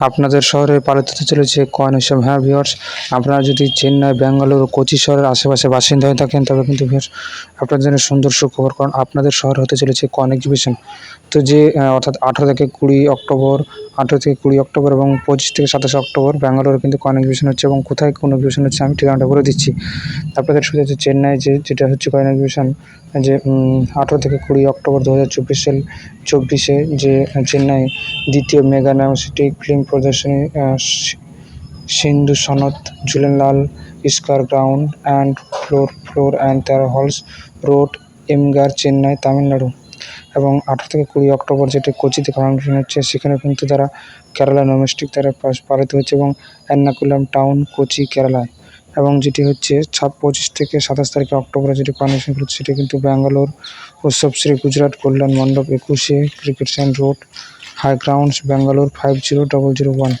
আপনাদের শহরে পালিত হতে চলেছে কয়েন উৎসব হ্যাঁ ভিওর্স আপনারা যদি চেন্নাই, ব্যাঙ্গালোর, কোচি শহরের আশেপাশে বাসিন্দা হয়ে থাকেন, তবে কিন্তু ভিওর্স আপনাদের জন্য সুন্দর সুখবর, কারণ আপনাদের শহরে হতে চলেছে কয়েন এক্সিবিশন তো যে অর্থাৎ আঠারো থেকে কুড়ি অক্টোবর আঠারো থেকে কুড়ি অক্টোবর এবং পঁচিশ থেকে সাতাশে অক্টোবর ব্যাঙ্গালোরে কিন্তু কয়েন এক্সিবিশন হচ্ছে এবং কোথায় কোন এক্সিবিশন হচ্ছে আমি ঠিকানাটা বলে দিচ্ছি। তারপরে শুধু হচ্ছে চেন্নাই যে, যেটা হচ্ছে কয়েন এক্সিবিশন যে আঠেরো থেকে কুড়ি অক্টোবর দু হাজার চব্বিশ চব্বিশে যে, চেন্নাই দ্বিতীয় মেগা নাম সিটি ফিল্ম প্রদর্শনী সিন্ধু সনদ, Jhulelal, square ground, and floor floor and তেরো হলস, রোড, এমগার, চেন্নাই, তামিলনাড়ু। এবং আঠারো থেকে কুড়ি অক্টোবর যেটি কোচিতে কনভেনশন হচ্ছে, সেখানে কিন্তু তারা কেরালা ডোমেস্টিক তারা পালিত হচ্ছে এবং এর্নাকুলাম টাউন কোচি কেরালায় এবং যেটি হচ্ছে ছাপ পঁচিশ থেকে সাতাশ তারিখে অক্টোবরে যেটি কনভেনশন করছে সেটি কিন্তু ব্যাঙ্গালোর উৎসব শ্রী গুজরাট কল্যাণ মণ্ডপ একুশে crescent road high grounds Bangalore five zero double zero one